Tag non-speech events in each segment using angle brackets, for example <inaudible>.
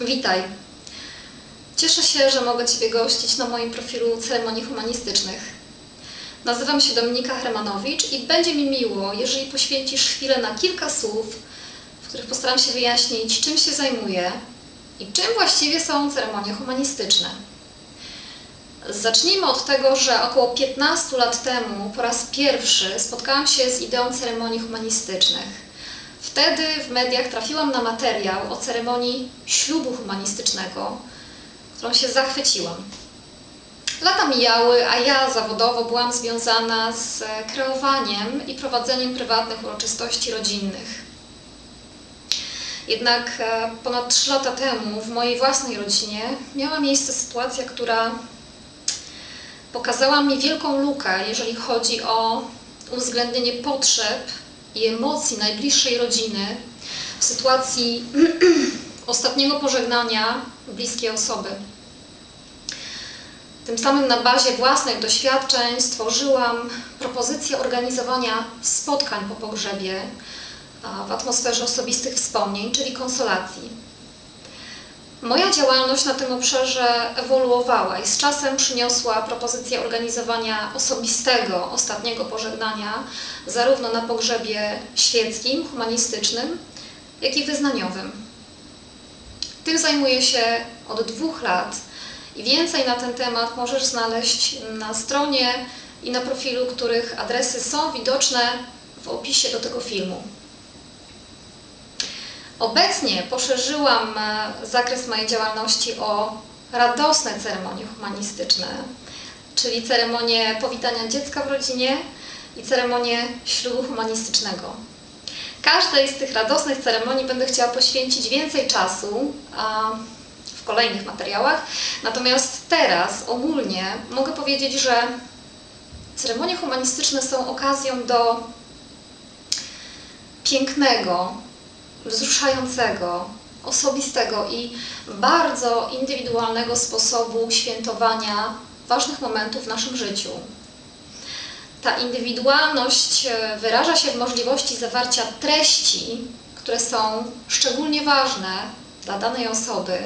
Witaj. Cieszę się, że mogę Ciebie gościć na moim profilu ceremonii humanistycznych. Nazywam się Dominika Hermanowicz i będzie mi miło, jeżeli poświęcisz chwilę na kilka słów, w których postaram się wyjaśnić, czym się zajmuję i czym właściwie są ceremonie humanistyczne. Zacznijmy od tego, że około 15 lat temu po raz pierwszy spotkałam się z ideą ceremonii humanistycznych. Wtedy w mediach trafiłam na materiał o ceremonii ślubu humanistycznego, którą się zachwyciłam. Lata mijały, a ja zawodowo byłam związana z kreowaniem i prowadzeniem prywatnych uroczystości rodzinnych. Jednak e, ponad 3 lata temu w mojej własnej rodzinie miała miejsce sytuacja, która pokazała mi wielką lukę, jeżeli chodzi o uwzględnienie potrzeb i emocji najbliższej rodziny w sytuacji <clears throat> ostatniego pożegnania bliskiej osoby. Tym samym na bazie własnych doświadczeń stworzyłam propozycję organizowania spotkań po pogrzebie w atmosferze osobistych wspomnień, czyli konsolacji. Moja działalność na tym obszarze ewoluowała i z czasem przyniosła propozycję organizowania osobistego, ostatniego pożegnania, zarówno na pogrzebie świeckim, humanistycznym, jak i wyznaniowym. Tym zajmuję się od dwóch lat i więcej na ten temat możesz znaleźć na stronie i na profilu, których adresy są widoczne w opisie do tego filmu. Obecnie poszerzyłam e, zakres mojej działalności o radosne ceremonie humanistyczne, czyli ceremonię powitania dziecka w rodzinie i ceremonię ślubu humanistycznego. Każdej z tych radosnych ceremonii będę chciała poświęcić więcej czasu w kolejnych materiałach, natomiast teraz ogólnie mogę powiedzieć, że ceremonie humanistyczne są okazją do pięknego, wzruszającego, osobistego i bardzo indywidualnego sposobu świętowania ważnych momentów w naszym życiu. Ta indywidualność e, wyraża się w możliwości zawarcia treści, które są szczególnie ważne dla danej osoby,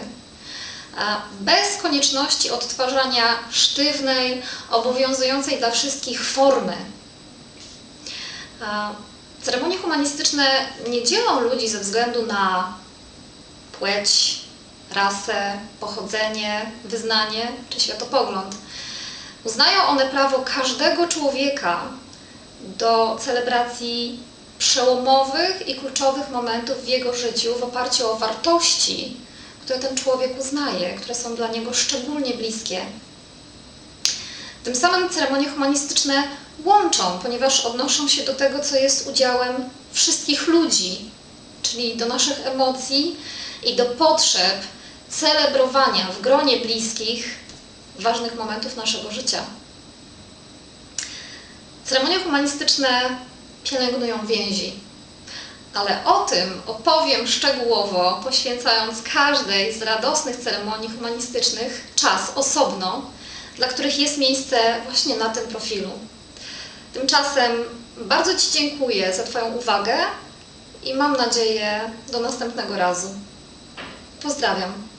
bez konieczności odtwarzania sztywnej, obowiązującej dla wszystkich formy. Ceremonie humanistyczne nie dzielą ludzi ze względu na płeć, rasę, pochodzenie, wyznanie czy światopogląd. Uznają one prawo każdego człowieka do celebracji przełomowych i kluczowych momentów w jego życiu w oparciu o wartości, które ten człowiek uznaje, które są dla niego szczególnie bliskie. Tym samym ceremonie humanistyczne łączą, ponieważ odnoszą się do tego, co jest udziałem wszystkich ludzi, czyli do naszych emocji i do potrzeb celebrowania w gronie bliskich ważnych momentów naszego życia. Ceremonie humanistyczne pielęgnują więzi, ale o tym opowiem szczegółowo, poświęcając każdej z radosnych ceremonii humanistycznych czas osobno, dla których jest miejsce właśnie na tym profilu. Tymczasem bardzo Ci dziękuję za Twoją uwagę i mam nadzieję do następnego razu. Pozdrawiam.